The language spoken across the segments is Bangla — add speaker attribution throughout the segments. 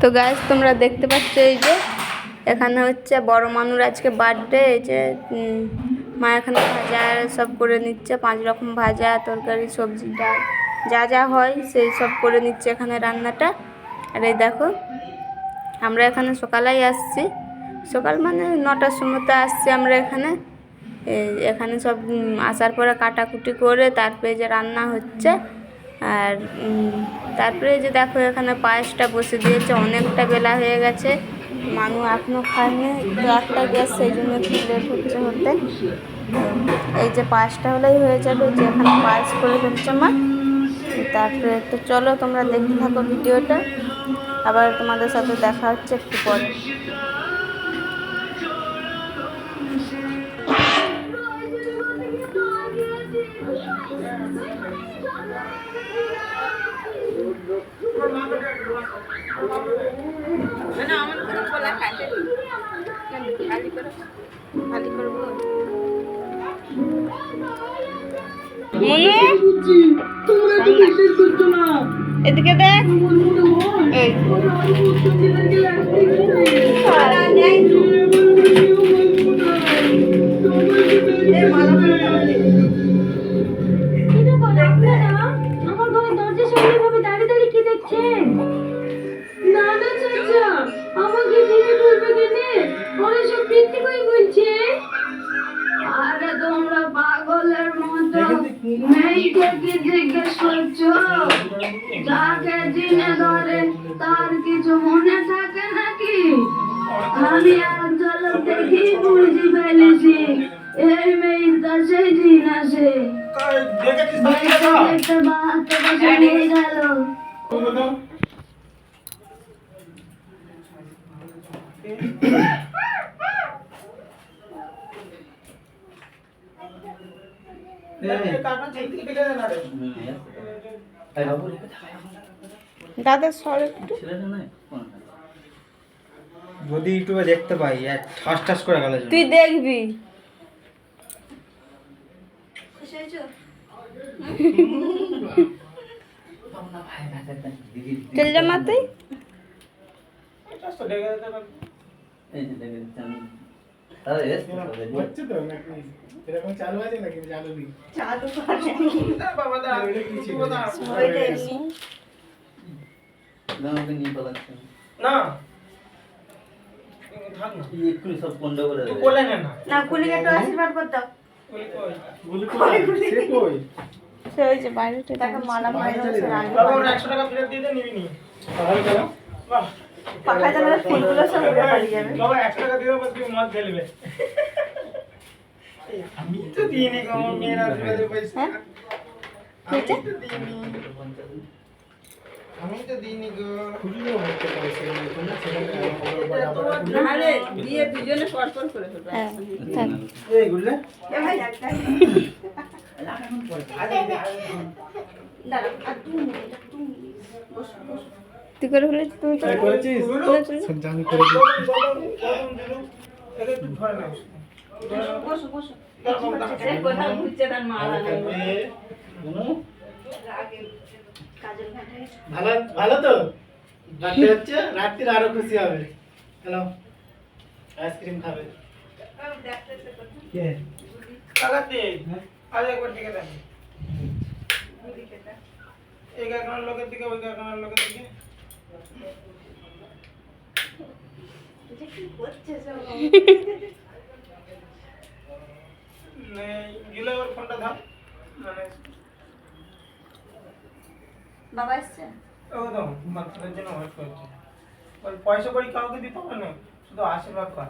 Speaker 1: তো
Speaker 2: গাছ তোমরা দেখতে পাচ্ছ এই যে, এখানে হচ্ছে বড় মানুষ আজকে বার্থডে এই যে মা এখানে ভাজা সব করে নিচ্ছে, পাঁচ রকম ভাজা, তরকারি, সবজি, ডাল, যা যা হয় সেই সব করে নিচ্ছে এখানে রান্নাটা। আর এই দেখো, আমরা এখানে সকালেই আসছি। সকাল মানে নটার সময় তো আসছি আমরা এখানে। এখানে সব আসার পরে কাটাকুটি করে তারপরে যে রান্না হচ্ছে, আর তারপরে যে দেখো এখানে পায়েসটা বসে দিয়েছে, অনেকটা বেলা হয়ে গেছে। মানুষ এখনও খায়নি তো একটা গ্যাস, সেই জন্য লেট হচ্ছে হতে। এই যে পায়েসটা হলেই হয়ে যাবে, যে এখানে পায়েস করে ফেলছে মা। তারপরে তো চলো তোমরা দেখতে থাকো ভিডিওটা। আবার তোমাদের সাথে দেখা হচ্ছে একটু পরে। এদিকে দেখ।
Speaker 3: জিজ্ঞেস করছ যাকে দিনে ধরে তার কিছু মনে থাকে নাকি? আমি এক ঝলক দেখি বুঝি ফেলেছি। এই মেয়েটা সেই দিন আসে। দেখতে দেখতে বাহাত্তর বছর হয়ে গেল।
Speaker 2: দাদা সর একটু।
Speaker 4: যদি ইউটিউবে দেখতে পাই এক ঠাস ঠাস করে গেল
Speaker 2: তুই দেখবি। চল যা মা তুই
Speaker 1: এই যে দেখে
Speaker 4: না
Speaker 1: এই সব বন্ধ করে
Speaker 4: নে না।
Speaker 2: না কুলিকে একটু আশীর্বাদ কর দাও। মালা
Speaker 4: বাবা 100 টাকা ফেরত দিয়ে দে নিবি নি। তাহলে কেন? বাহ।
Speaker 2: পাখায় তাহলে ফুলগুলো সব উড়ে পালিয়ে যাবে।
Speaker 4: বাবা 100 টাকা দাও তুই মদ খেলবে আমি তো দিইনি গো আমার মেয়ের আশীর্বাদে পয়সা।
Speaker 2: হ্যাঁ?
Speaker 4: আমি তো দিইনি। আমি তো দিইনি গো। খুঁজে হচ্ছে পয়সা তোমরা ছেলে
Speaker 2: নাহলে দিয়ে দুজনে পর পর করে ফেলবে। হ্যাঁ।
Speaker 4: এই
Speaker 2: তুমি করে
Speaker 4: আমি করে
Speaker 2: এই কোথাও ঘুরছে তার মালা নেই।
Speaker 4: ভালো ভালো তো? হচ্ছে রাত্রির আরও খুশি হবে। হ্যালো আইসক্রিম খাবে। কে? কাকাতে আজ একবার দিকে দেখ। এই লোকের দিকে ওই কাকার লোকের দিকে।
Speaker 2: বাবা এসছে
Speaker 4: বাচ্চাদের জন্য ওয়েট করছে ওই পয়সা করি কাউকে দিতে হবে না শুধু আশীর্বাদ কর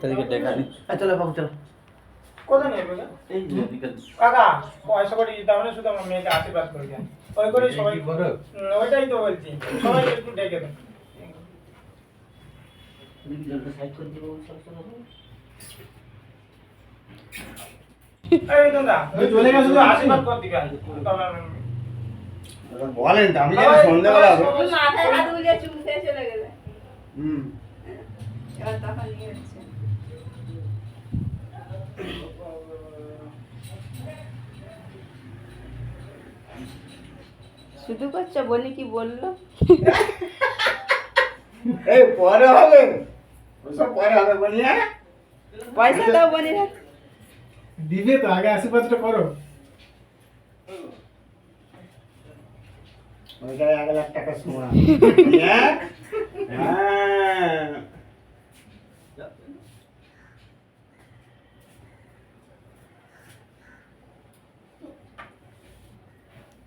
Speaker 1: তাদেরকে দেখা নি চলো বাবু চলো।
Speaker 4: কোথায় নেবে
Speaker 1: এই
Speaker 4: কাকা পয়সা করে দিতে হবে শুধু আমার মেয়েকে আশীর্বাদ করে দেন। ওই করে সবাই ওইটাই তো বলছি। সবাই একটু ডেকে দেন।
Speaker 1: জলটা সাইড করে দিব সব সব
Speaker 4: এই দাদা চলে গেছে তো? আশীর্বাদ কর দিকে
Speaker 5: বলেন আমি যেন সন্ধ্যাবেলা
Speaker 2: মাথায় হাত বুলিয়ে চুম চলে গেলে।
Speaker 5: হুম।
Speaker 2: এবার তখন নিয়ে শুধু করছ বনি কি বলল
Speaker 5: এই পরে হবে ওসব পরে হবে বলি হ্যাঁ
Speaker 2: পয়সা দাও বনির হাতে
Speaker 4: দিবে তো আগে আশীর্বাদটা করো
Speaker 5: ওইখানে এক লাখ টাকা সোনা হ্যাঁ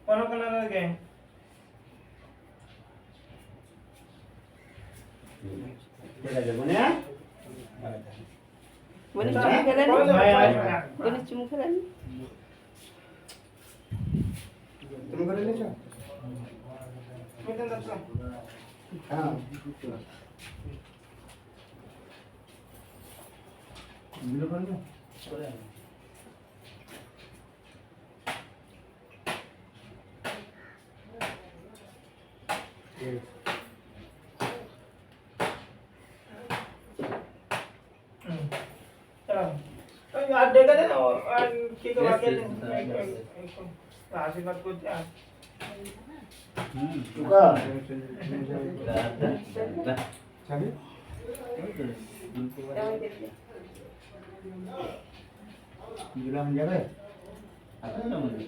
Speaker 4: কোনো
Speaker 2: খেলে নি?
Speaker 5: তুমি করে নিয়েছো হ্যাঁ ভিডিও করবে
Speaker 4: আর ডেকে দে আর কি তো বাকি আছে আশীর্বাদ করতে আর
Speaker 5: টুকা দিলাম যাবে
Speaker 4: বড় কথা যা পয়সা আছে এই পয়সা পাঠিয়ে যাবে
Speaker 2: আরে হাতে আর রাখার জায়গা নেই
Speaker 5: চলো আমার সঙ্গে যেতে হবে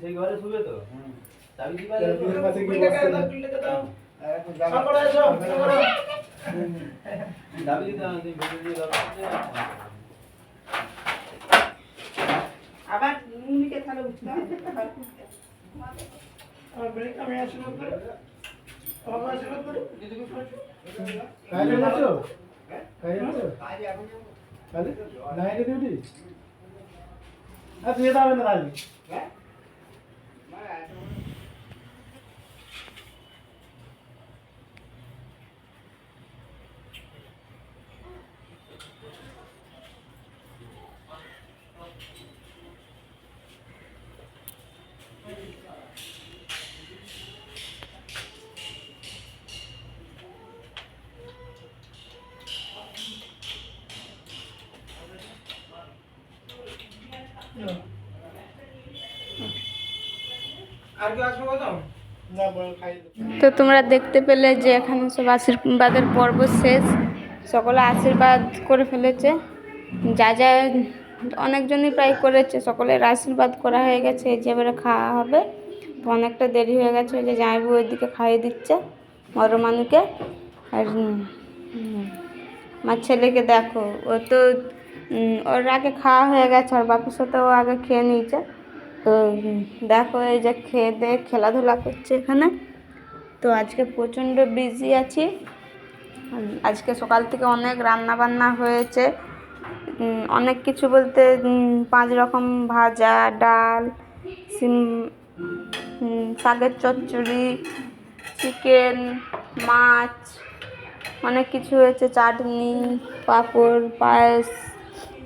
Speaker 1: সেই ঘরে শুবে তো চাবি দিবা চাবি দিতে হবে তুমি ভেতর দিয়ে দরকার
Speaker 2: আবার মুনিকে তাহলে উঠতে হবে।
Speaker 4: আমার ব্রেক আমি আশীর্বাদ করি। বাবা আশীর্বাদ করি। দিদিকে করেছ
Speaker 6: কাজে যাচ্ছো কাজে যাচ্ছো কাজে? নাইটে ডিউটি আচ্ছা যেতে হবে না কাজে
Speaker 4: আর কি
Speaker 2: তো তোমরা দেখতে পেলে যে এখানে সব আশীর্বাদের পর্ব শেষ। সকলে আশীর্বাদ করে ফেলেছে। যা যা অনেকজনই প্রায় করেছে সকলের আশীর্বাদ করা হয়ে গেছে। এই যে এবারে খাওয়া হবে। তো অনেকটা দেরি হয়ে গেছে ওই যে জামাইবু ওইদিকে খাইয়ে দিচ্ছে বড় মানুষকে আর আমার ছেলেকে দেখো ও তো ওর আগে খাওয়া হয়ে গেছে আর বাপুর সাথে ও আগে খেয়ে নিয়েছে। তো দেখো এই যে খেয়ে দিয়ে খেলাধুলা করছে এখানে। তো আজকে প্রচণ্ড বিজি আছি। আজকে সকাল থেকে অনেক রান্না বান্না হয়েছে অনেক কিছু বলতে পাঁচ রকম ভাজা, ডাল, সিম শাকের চচ্চড়ি, চিকেন, মাছ, অনেক কিছু হয়েছে। চাটনি, পাঁপড়, পায়েস,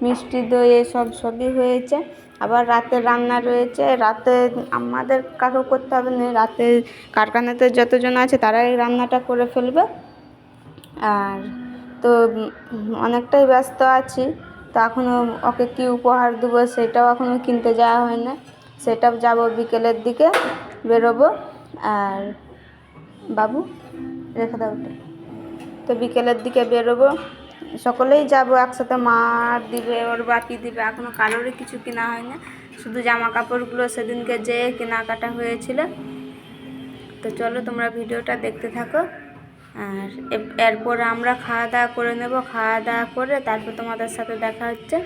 Speaker 2: মিষ্টি দই, এসব সবই হয়েছে। আবার রাতে রান্না রয়েছে। রাতে আমাদের কাকেও করতে হবে না, রাতে কারখানাতে যতজন আছে তারাই রান্নাটা করে ফেলবে। আর তো অনেকটাই ব্যস্ত আছি, তো এখনও ওকে কী উপহার দেবো সেটাও এখনও কিনতে যাওয়া হয় না। সেটাও যাব বিকেলের দিকে বেরোবো। আর বাবু, রেখে দাও তো বিকেলের দিকে বেরোবো। সকলেই যাব, একসাথে মা দিবে, ওর বাপি দিবে। এখনও কারোরই কিছু কেনা হয় না শুধু জামা কাপড়গুলো সেদিনকে যে কেনাকাটা হয়েছিল। তো চলো তোমরা ভিডিওটা দেখতে থাকো। আর এরপর আমরা খাওয়া দাওয়া করে নেব। খাওয়া দাওয়া করে তারপর তোমাদের সাথে দেখা হচ্ছে।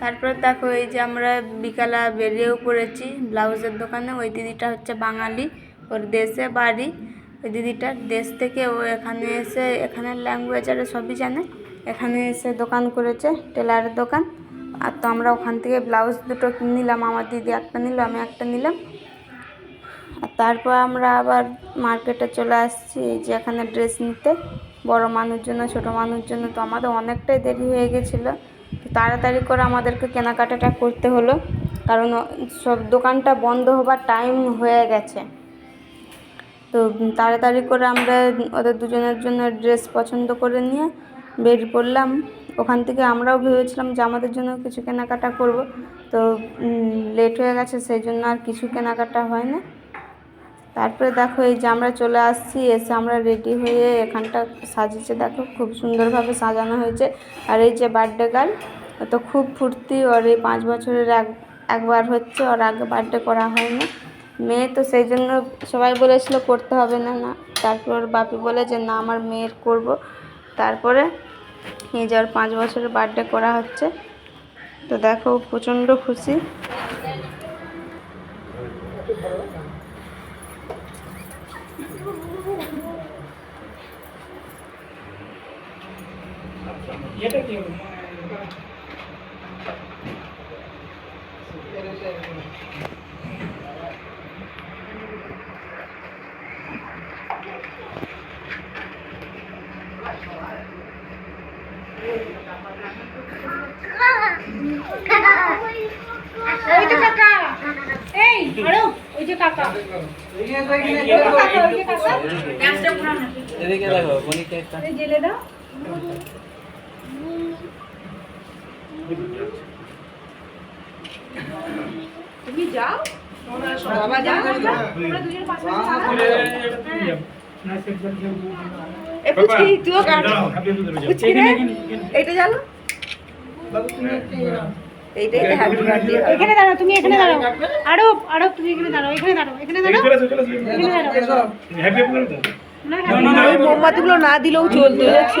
Speaker 2: তারপর দেখো এই যে আমরা বিকালে বেরিয়েও পড়েছি ব্লাউজের দোকানে। ওই দিদিটা হচ্ছে বাঙালি, ওর দেশে বাড়ি। ওই দিদিটার দেশ থেকে ও এখানে এসে, এখানের ল্যাঙ্গুয়েজ আর সবই জানে। এখানে এসে দোকান করেছে, টেলারের দোকান। আর তো আমরা ওখান থেকে ব্লাউজ দুটো নিলাম, আমার দিদি একটা নিল, আমি একটা নিলাম। আর তারপর আমরা আবার মার্কেটে চলে আসছি যে এখানে ড্রেস নিতে। বড় মানুষ জন্য, ছোটো মানুষ জন্য তো আমাদের অনেকটাই দেরি হয়ে গেছিল। তো তাড়াতাড়ি করে আমাদেরকে কেনাকাটাটা করতে হলো। কারণ সব দোকানটা বন্ধ হবার টাইম হয়ে গেছে। তো তাড়াতাড়ি করে আমরা ওদের দুজনের জন্য ড্রেস পছন্দ করে নিয়ে বেরিয়ে পড়লাম ওখান থেকে আমরাও ভেবেছিলাম যে আমাদের জন্য কিছু কেনাকাটা করব। তো লেট হয়ে গেছে, সেই জন্য আর কিছু কেনাকাটা হয় না তারপরে দেখো এই যে আমরা চলে আসছি, এসে আমরা রেডি হয়ে এখানটা সাজিয়েছে। দেখো খুব সুন্দরভাবে সাজানো হয়েছে। আর এই যে বার্থডে গার্ল তো খুব ফুর্তি, ওর এই পাঁচ বছরের এক, একবার হচ্ছে, ওর আগে বার্থডে করা হয়নি। মেয়ে তো সেই জন্য সবাই বলেছিল করতে হবে না না। তারপর বাপি বলে যে, না, আমার মেয়ের করব। তারপরে এই যে ওর পাঁচ বছরের বার্থডে করা হচ্ছে। তো দেখো, প্রচণ্ড খুশি।
Speaker 4: এটা কি হলো?
Speaker 7: ওই যে কাকা। এই আরও ওই যে কাকা। ওই যে কাকা ওই যে কাকা
Speaker 1: এদিকে দেখো মনিকা একটা
Speaker 7: জেলে দাও। তুমি যাও। বাবা যাও তোমরা দুজন
Speaker 4: না।
Speaker 2: এ পুচকি তুইও কাট। পুচকি রে? এইটা জানো এইটাই তো হ্যাপি বার্থডে
Speaker 7: এখানে দাঁড়াও তুমি এখানে দাঁড়াও। আরও আরও তুমি এখানে দাঁড়াও এখানে দাঁড়াও এখানে দাঁড়াও। এখানে
Speaker 5: হ্যাপি
Speaker 2: ওই মোমবাতিগুলো না দিলেও চলতো দেখছ?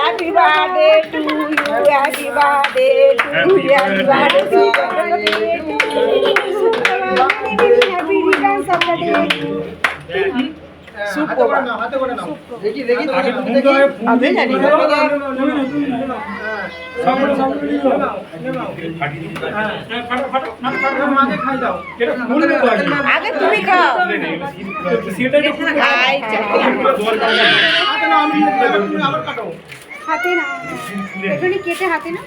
Speaker 5: Happy
Speaker 2: দে
Speaker 5: birthday.
Speaker 2: বার্থডে
Speaker 5: আগে হয়।
Speaker 4: হ্যাঁ, হ্যাঁ,
Speaker 2: তুমি খাও।
Speaker 6: হাতে কাটো
Speaker 7: হাতে না এখানে কেটে হাতে না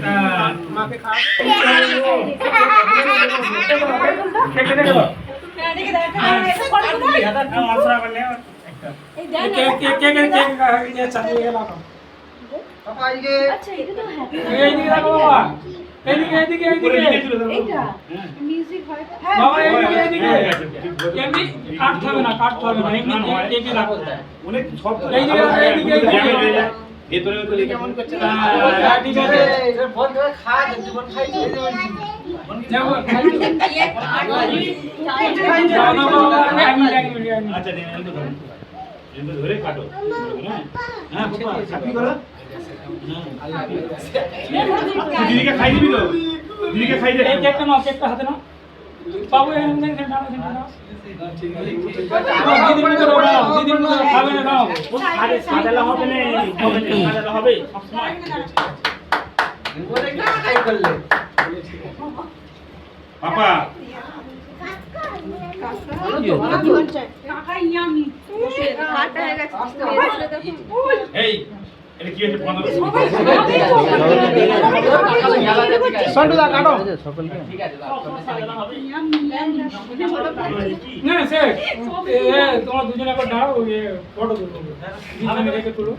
Speaker 4: হ্যাঁ,
Speaker 6: মাকে খা
Speaker 4: হ্যাঁ,
Speaker 7: হয়।
Speaker 5: হ্যাঁ, হয়ে। ভেতরে
Speaker 6: কেমন করছে
Speaker 5: আচ্ছা ধরো কাটো হ্যাঁ করো দিদিকে
Speaker 4: নাও, কেকটা হাতে নাও। হবে
Speaker 5: পাপা। এই এটা
Speaker 4: এ, দুজনে একবার দাঁড়াও, ফটো তুলবো। দুজনে রেখে তুলো।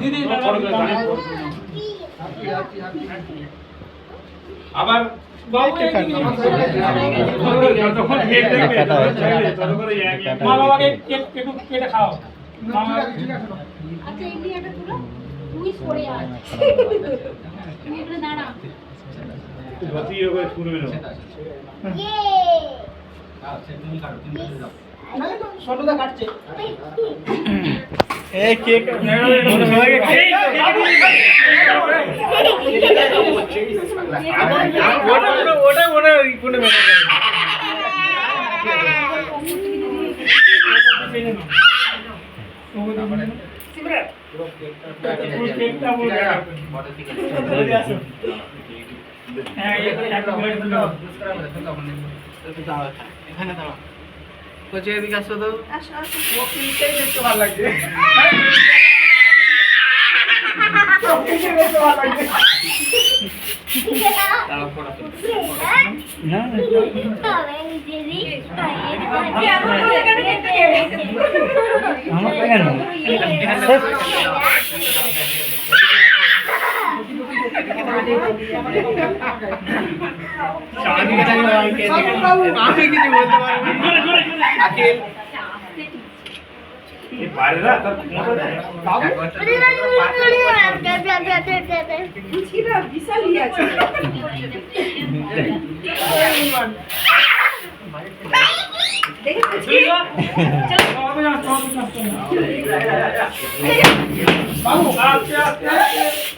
Speaker 4: দিদি।
Speaker 5: আবার
Speaker 4: মা বাবাকে একটু কেটে খাও
Speaker 7: আচ্ছা এমনি একটা তুই তুমি দাঁড়া।
Speaker 5: ইয়ে। না
Speaker 6: কাটছে।
Speaker 5: ওটা মনে হয় কোনো
Speaker 4: এখানে দাঁড়া বলবে জলদি আসো হ্যাঁ এই এক প্লেট দিলো
Speaker 6: এখানে দাঁড়া কোচে এদিকে আসো তো
Speaker 4: ও কেকটাই দেখতে ভালো লাগছে ও কেকটাই দেখতে ভালো লাগছে
Speaker 6: আমি কিছু বলতে পারব না। আখিল
Speaker 5: এই বাইরে না তার মোটা দেয়।
Speaker 4: বাবু আস্তে আস্তে এই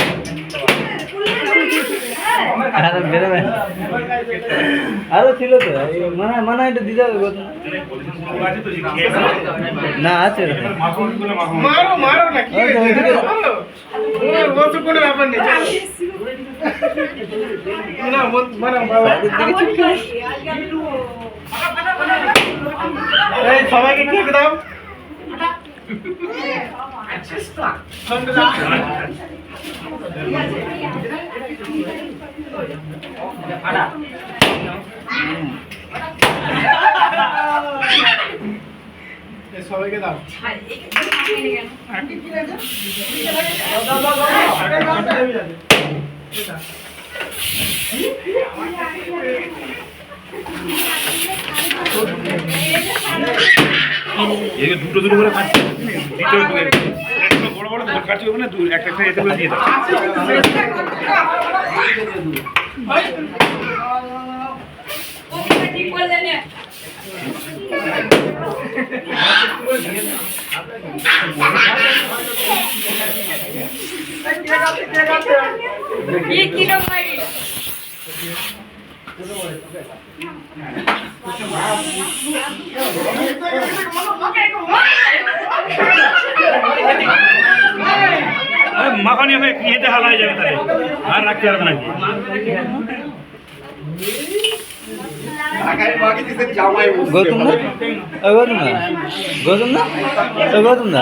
Speaker 1: আরও ছিল তো মানে মানে এটা দিতে হবে না আছে।
Speaker 6: মারো মারো না কি কোনো ব্যাপার নেই না সবাইকে কেক দাও সন্টু দাও। সবাইকে দাও
Speaker 5: এদিকে দুটো দুটো করে খাচ্ছে দ্বিতীয় একটা বড় বড় খাচ্ছে ওখানে একটা একটা এতে করে মাখানি হবে খেতে হালাই যাবে তাহলে। আর রাখতে পারবে নাকি
Speaker 1: গৌতম না গৌতম না গৌতম না গৌতম না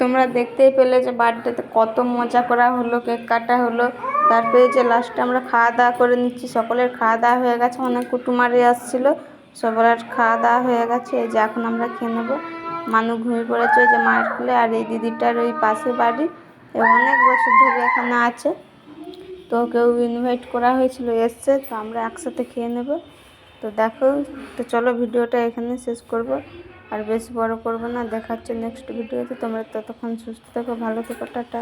Speaker 2: তোমরা দেখতেই পেলে যে বার্থডেতে কত মজা করা হলো, কেক কাটা হলো। তারপরে যে লাস্টে আমরা খাওয়া দাওয়া করে নিচ্ছি, সকলের খাওয়া দাওয়া হয়ে গেছে। অনেক কুটুমারি আসছিল সবার খাওয়া দাওয়া হয়ে গেছে। এই যে এখন আমরা খেয়ে নেব। মানু ঘুমিয়ে পড়েছে যে মায়ের খুলে আর এই দিদিটার ওই পাশে বাড়ি। অনেক বছর ধরে এখানে আছে। তো কেউ ইনভাইট করা হয়েছিল, এসছে, তো আমরা একসাথে খেয়ে নেব। তো দেখো, তো চলো ভিডিওটা এখানে শেষ করব। আর বেশি বড় করব না, দেখাচ্ছে নেক্সট ভিডিওতে তোমরা ততক্ষণ সুস্থ থেকো, ভালো থেকো, টাটা।